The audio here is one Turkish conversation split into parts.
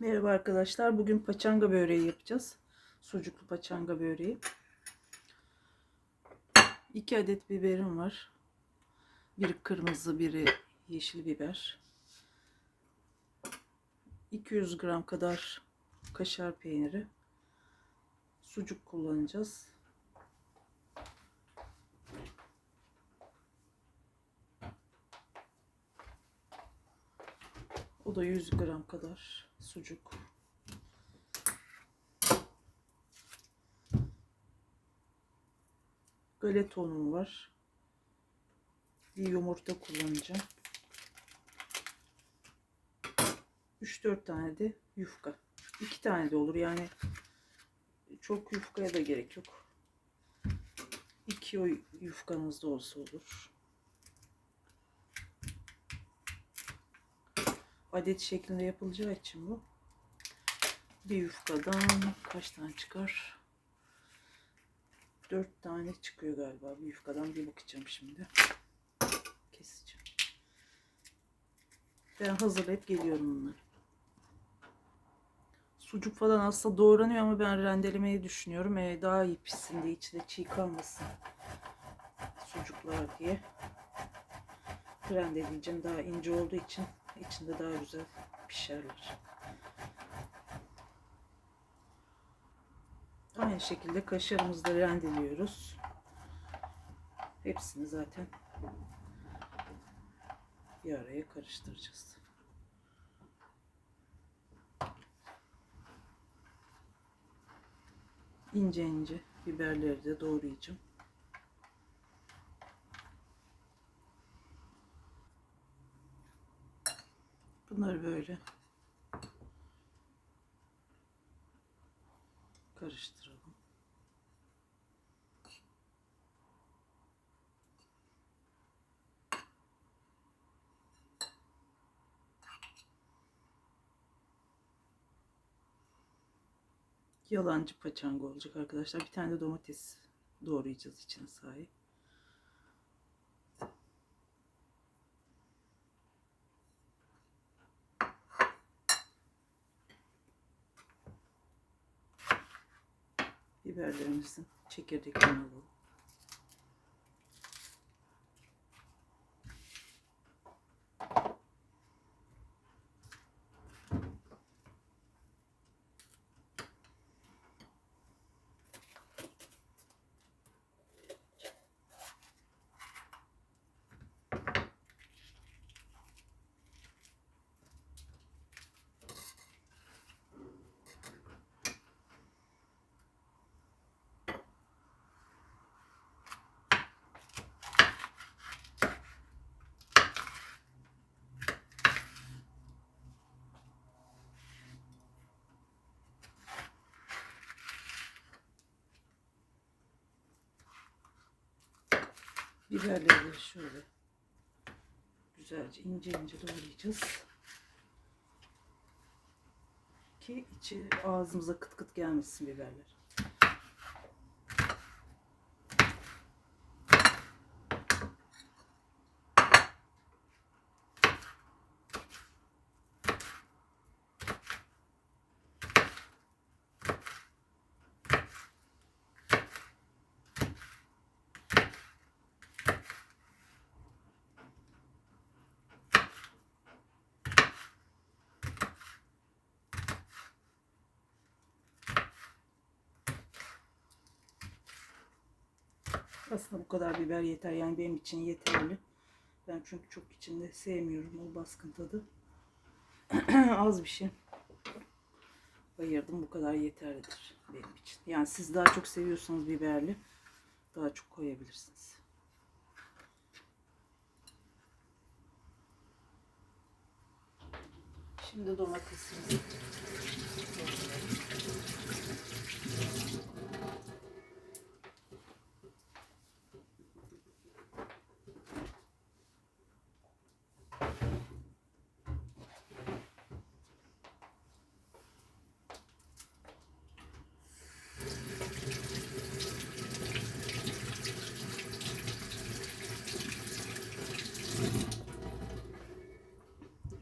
Merhaba arkadaşlar. Bugün paçanga böreği yapacağız. Sucuklu paçanga böreği. 2 adet biberim var. Biri kırmızı, biri yeşil biber. 200 gram kadar kaşar peyniri. Sucuk kullanacağız. O da 100 gram kadar sucuk. Galeta unum var. Bir yumurta kullanacağım. 3-4 tane de yufka. 2 tane de olur yani çok yufkaya da gerek yok. 2 o yufkamız da olsa olur. Adet şeklinde yapılacağı için bu. Bir yufkadan kaç tane çıkar? Dört tane çıkıyor galiba bir yufkadan bir bakacağım şimdi. Keseceğim. Ben hazırlayıp geliyorum bunları. Sucuk falan aslında doğranıyor ama ben rendelemeyi düşünüyorum. Ee, daha iyi pişsin diye içinde çiğ kalmasın sucuklar diye. Rendeleyeceğim daha ince olduğu için içinde daha güzel pişerler. Aynı şekilde kaşarımızı da rendeliyoruz. Hepsini zaten bir araya karıştıracağız. İnce ince biberleri de doğrayacağım. Bunları böyle karıştıralım. Yalancı paçanga olacak arkadaşlar. Bir tane de domates doğrayacağız içine sahip. Biberlerimizin çekirdeklerini alalım. Biberleri şöyle güzelce ince ince doğrayacağız. Ki içi ağzımıza kıt kıt gelmesin biberler. Aslında bu kadar biber yeter. Yani benim için yeterli. Ben çünkü çok içinde sevmiyorum o baskın tadı. Az bir şey. Bayırdım bu kadar yeterlidir benim için. Yani siz daha çok seviyorsanız biberli daha çok koyabilirsiniz. Şimdi domatesimizi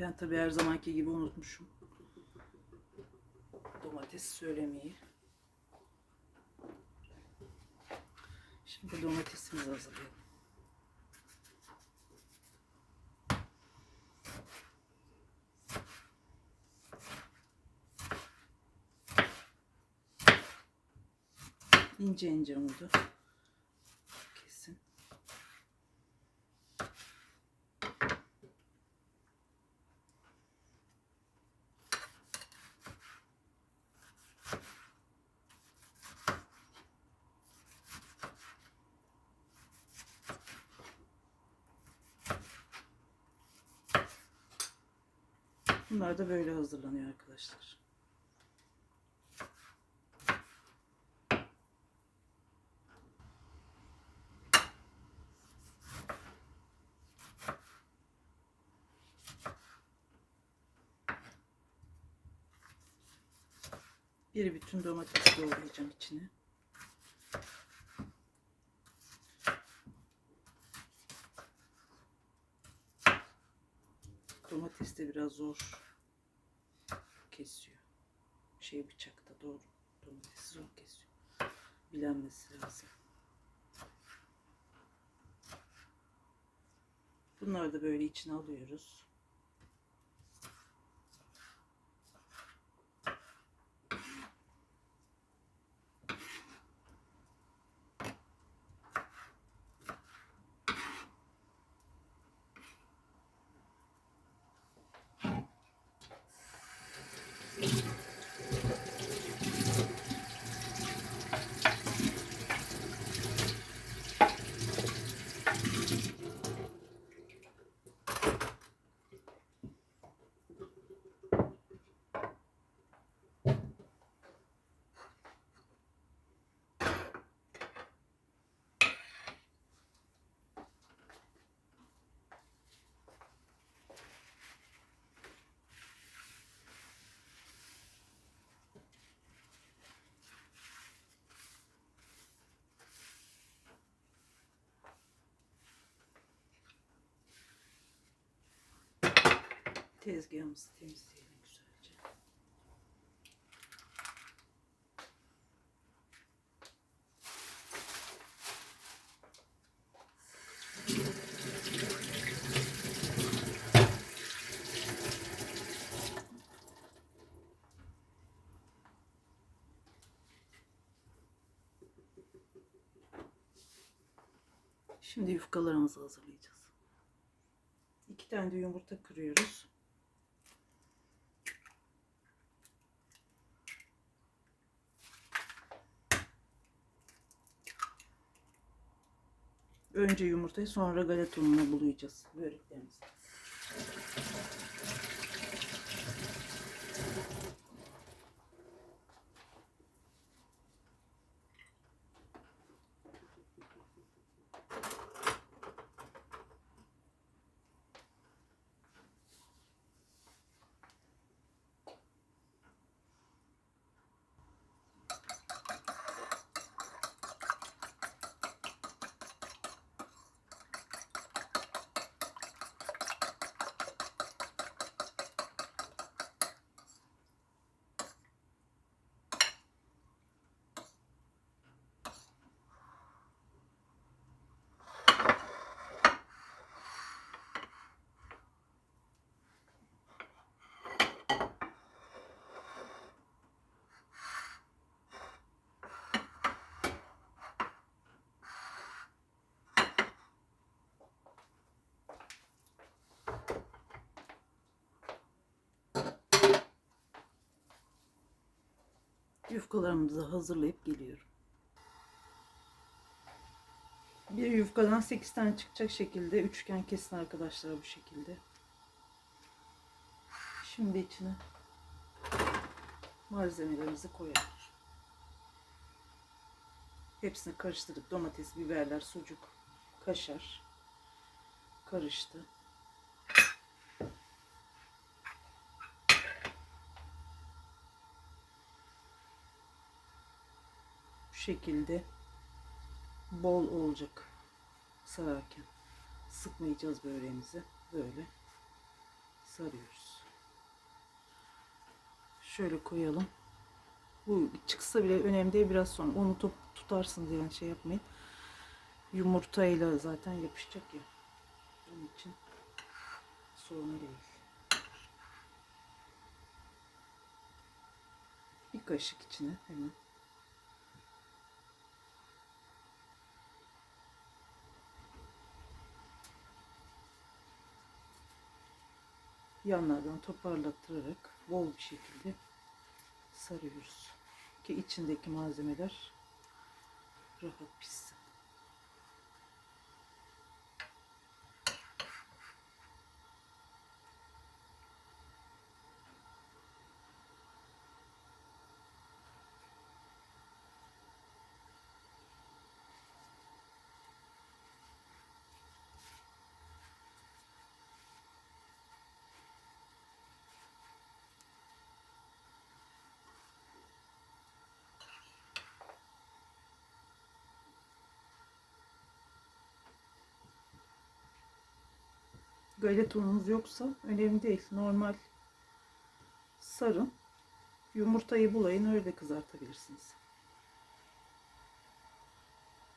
Ben tabii her zamanki gibi unutmuşum. domatesi söylemeyi. Şimdi domatesimizi hazırlayalım. İnce ince oldu. Kesin. Bunlar da böyle hazırlanıyor arkadaşlar. Bir bütün domates doğrayacağım içine. Domates de biraz zor. Şey bıçakta doğru. Domatesi zor kesiyor. Bilenmesi lazım. Bunları da böyle içine alıyoruz. Tezgahımızı temizleyelim güzelce. Şimdi yufkalarımızı hazırlayacağız. İki tane de yumurta kırıyoruz. Önce yumurtayı sonra galeta ununa bulayacağız böreklerimizi. Yufkalarımızı hazırlayıp geliyorum. Bir yufkadan 8 tane çıkacak şekilde üçgen kesin arkadaşlar bu şekilde. Şimdi içine malzemelerimizi koyalım. Hepsini karıştırdık. Domates, biberler, sucuk, kaşar karıştı. Şekilde bol olacak sararken. Sıkmayacağız böreğimizi. Böyle sarıyoruz. Şöyle koyalım. Bu çıksa bile önemli değil biraz sonra. Onu top, tutarsın diye şey yapmayın. Yumurtayla zaten yapışacak ya. Onun için sorun değil. Bir kaşık içine hemen. Yanlardan toparlattırarak bol bir şekilde sarıyoruz. Ki içindeki malzemeler rahat pişsin. Galeta ununuz yoksa önemli değil. Normal sarın. Yumurtayı bulayın öyle kızartabilirsiniz.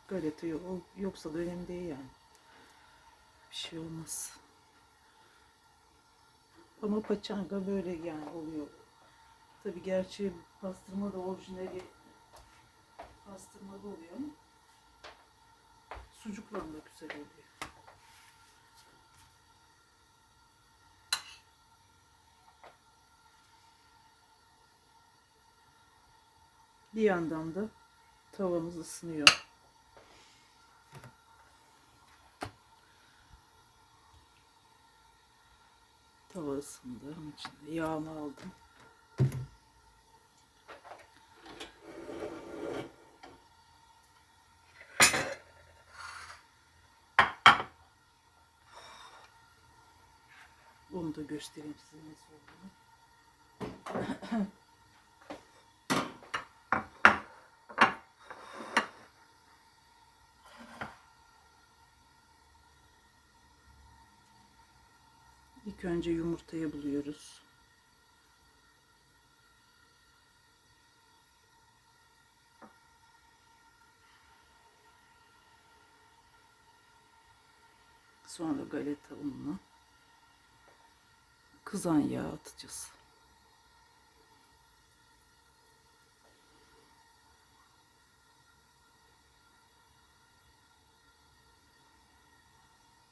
Galeta yo- yoksa da önemli değil yani. Bir şey olmaz. Ama paçanga böyle yani oluyor. Tabi gerçi pastırma da orijinali pastırma da oluyor ama sucukla da güzel oluyor. Bir yandan da tavamız ısınıyor. Tava ısındı. Onun içinde yağımı aldım. Onu da göstereyim size nasıl olduğunu. Önce yumurtayı buluyoruz. Sonra galeta ununu kızan yağ atacağız.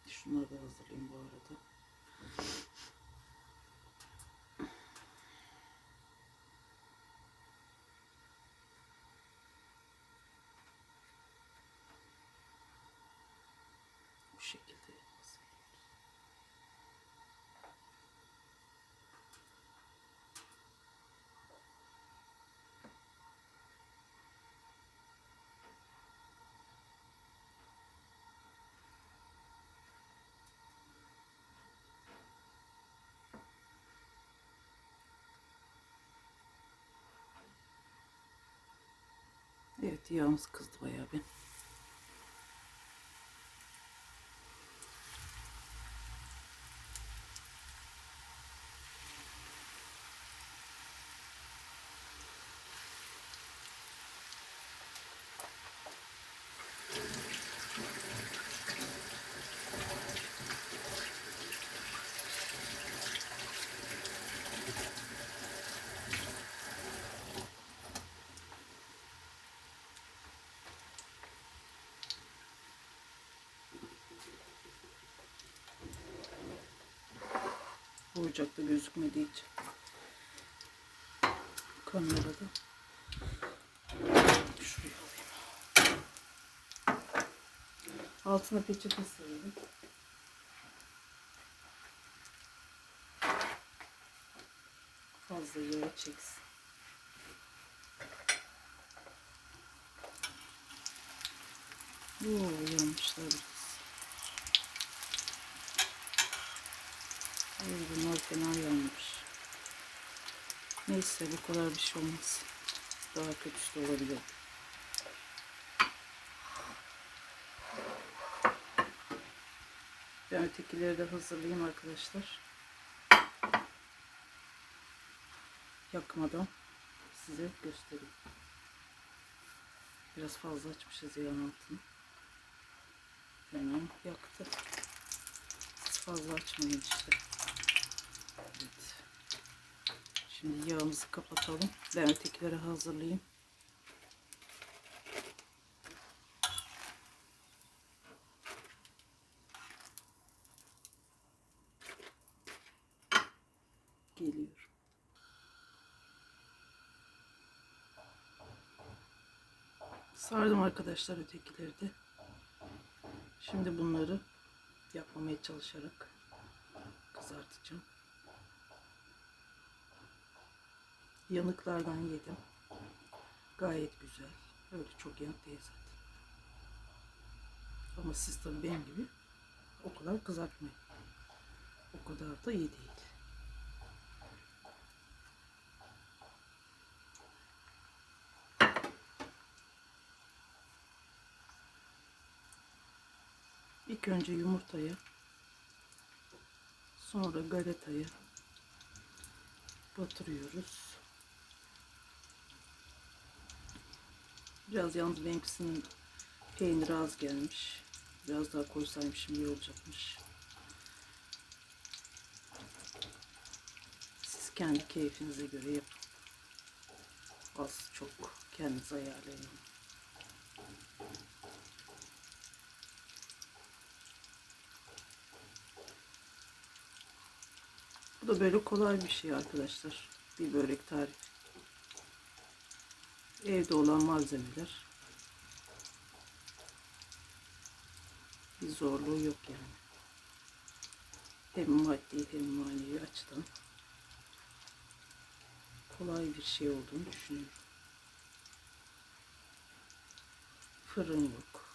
Şunları da hazırlayayım bu arada. Bu şekilde hazırlıyoruz. Evet yağımız kızdı bayağı bir. Ocakta gözükmediği için. Kamerada. Şuraya alayım. Altına peçete sarayım. Fazla yağ çeksin. Oo, yanmışlar biraz. Ay, bunlar fena yanmış. Neyse bu kadar bir şey olmaz. Daha kötüsü de olabilir. Ben ötekileri de hazırlayayım arkadaşlar. Yakmadan size göstereyim. Biraz fazla açmışız yan altını. Hemen yaktı. Fazla açmayın işte. Evet. Şimdi yağımızı kapatalım. Ben ötekileri hazırlayayım. Geliyor. Sardım arkadaşlar ötekileri de. Şimdi bunları yapmamaya çalışarak kızartacağım. Yanıklardan yedim. Gayet güzel. Öyle çok yanık değil zaten. Ama siz tabii benim gibi o kadar kızartmayın. O kadar da iyi değil. İlk önce yumurtayı sonra galetayı batırıyoruz. Biraz yalnız benimkisinin peyniri az gelmiş. Biraz daha koysaymışım iyi olacakmış. Siz kendi keyfinize göre yapın. Az çok kendiniz ayarlayın. Bu da böyle kolay bir şey arkadaşlar. Bir börek tarifi. Evde olan malzemeler. Bir zorluğu yok yani. Hem maddi hem manevi açıdan kolay bir şey olduğunu düşünüyorum. Fırın yok.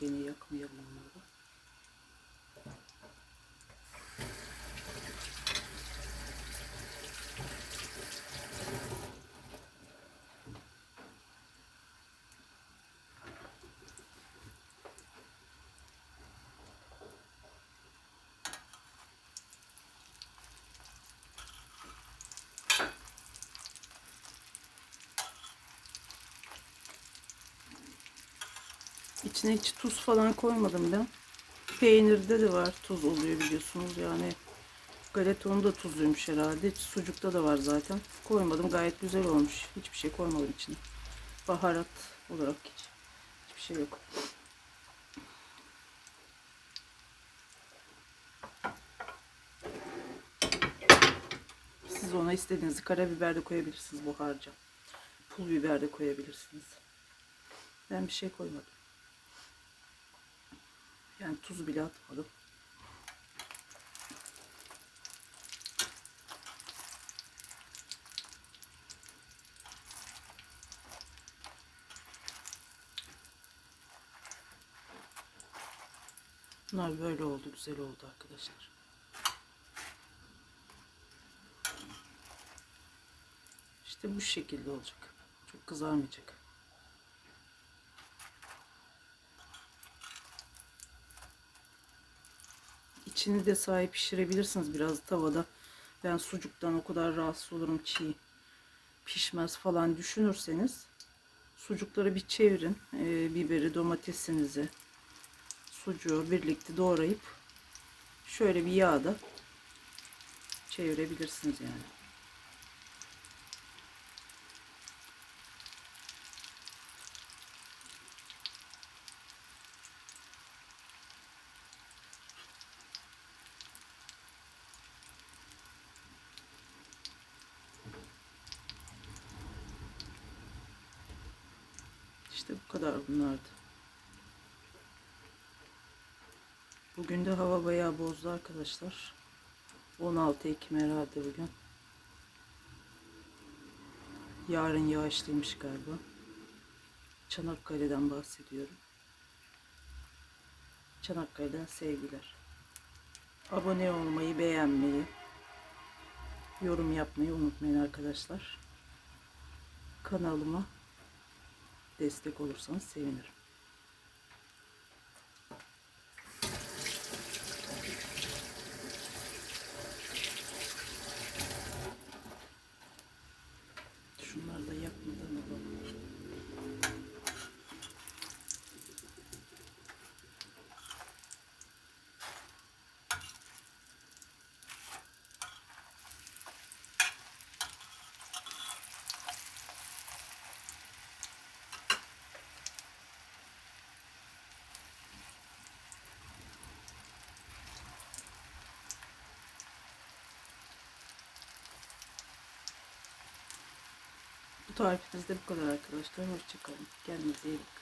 поведение як мирного İçine hiç tuz falan koymadım ben. Peynirde de var tuz oluyor biliyorsunuz yani. Galeta onu da tuzluymuş herhalde. Sucukta da var zaten. Koymadım gayet güzel olmuş. Hiçbir şey koymadım içine. Baharat olarak hiç. Hiçbir şey yok. Siz ona istediğiniz karabiber de koyabilirsiniz bu harca. Pul biber de koyabilirsiniz. Ben bir şey koymadım. Yani tuz bile atmadım. Bunlar böyle oldu, güzel oldu arkadaşlar. İşte bu şekilde olacak. Çok kızarmayacak. İçini de sahip pişirebilirsiniz biraz tavada. Ben sucuktan o kadar rahatsız olurum çiğ pişmez falan düşünürseniz sucukları bir çevirin. Ee, biberi, domatesinizi, sucuğu birlikte doğrayıp şöyle bir yağda çevirebilirsiniz yani. İşte bu kadar bunlardı. Bugün de hava bayağı bozdu arkadaşlar. 16 Ekim herhalde bugün. Yarın yağışlıymış galiba. Çanakkale'den bahsediyorum. Çanakkale'den sevgiler. Abone olmayı, beğenmeyi, yorum yapmayı unutmayın arkadaşlar. Kanalıma destek olursanız sevinirim. Şunları da yapmadan alalım. Bu tarifimiz de bu kadar arkadaşlar. Hoşçakalın. Kendinize iyi bakın.